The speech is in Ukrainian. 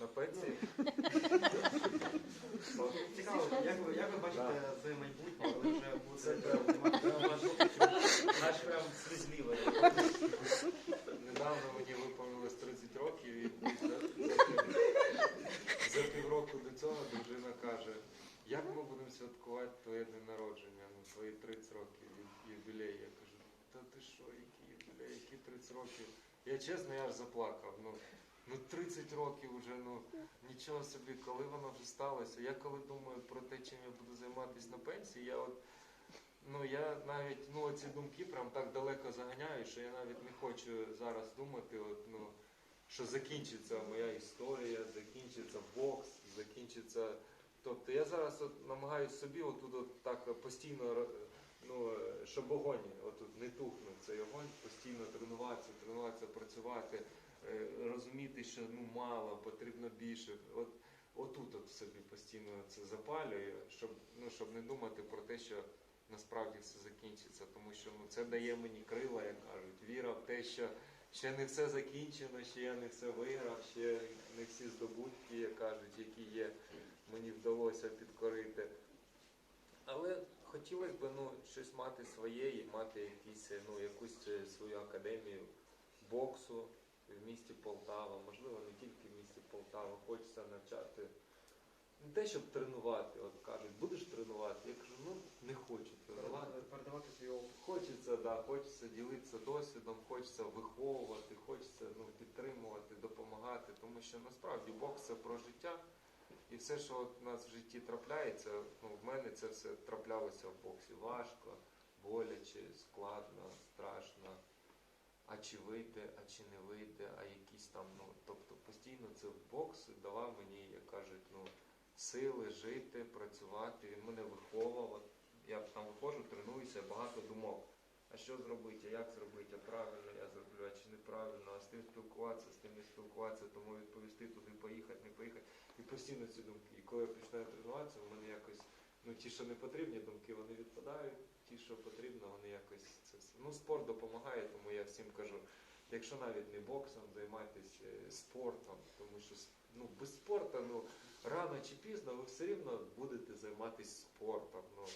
на пенсії. Цікаво, як ви, як ви бачите своє майбутнє, коли вже буде Це прям слізливо. Недавно мені виповнилось 30 років і за, за, за півроку до цього дружина каже, як ми будемо святкувати твоє день народження, ну твої 30 років юбілей. Я кажу, та ти що, які юбілей, які 30 років? Я чесно, я аж заплакав. Ну, ну 30 років вже, ну нічого собі, коли воно вже сталося. Я коли думаю про те, чим я буду займатися на пенсії, я от Ну я навіть ну ці думки прям так далеко заганяю, що я навіть не хочу зараз думати, от, ну, що закінчиться моя історія, закінчиться бокс, закінчиться. Тобто я зараз от намагаюся собі отут от так постійно ну, е, щоб огонь отут не тухнув цей огонь, постійно тренуватися, тренуватися, працювати, е, розуміти, що ну мало, потрібно більше. От отут от собі постійно це запалюю, щоб ну щоб не думати про те, що насправді все закінчиться, тому що ну це дає мені крила, як кажуть, віра в те, що ще не все закінчено, ще я не все виграв, ще не всі здобутки, як кажуть, які є, мені вдалося підкорити. Але хотілося б ну, щось мати своє і мати якісь, ну, якусь е, свою академію боксу в місті Полтава, можливо, не тільки в місті Полтава, хочеться навчати. Не те, щоб тренувати, от кажуть, будеш тренувати. Я кажу, ну не хочу тренувати. Передавати свій опит. Хочеться, да, хочеться ділитися досвідом, хочеться виховувати, хочеться ну, підтримувати, допомагати, тому що насправді бокс це про життя. І все, що от у нас в житті трапляється, ну, в мене це все траплялося в боксі. Важко, боляче, складно, страшно. А чи вийде, а чи не вийде, а якісь там, ну, тобто постійно це бокс давав мені, як кажуть, ну, сили жити, працювати, він мене виховував. Я там виходжу, тренуюся, багато думок. А що зробити, а як зробити, а правильно я зроблю, а чи неправильно, а з тим спілкуватися, з тим не спілкуватися, тому відповісти туди поїхати, не поїхати. І постійно ці думки. І коли я починаю тренуватися, в мене якось, ну ті, що не потрібні думки, вони відпадають, ті, що потрібно, вони якось це все. Ну, спорт допомагає, тому я всім кажу, якщо навіть не боксом, займайтесь е, спортом, тому що ну, без спорту, ну, рано чи пізно ви все рівно будете займатися спортом. Ну,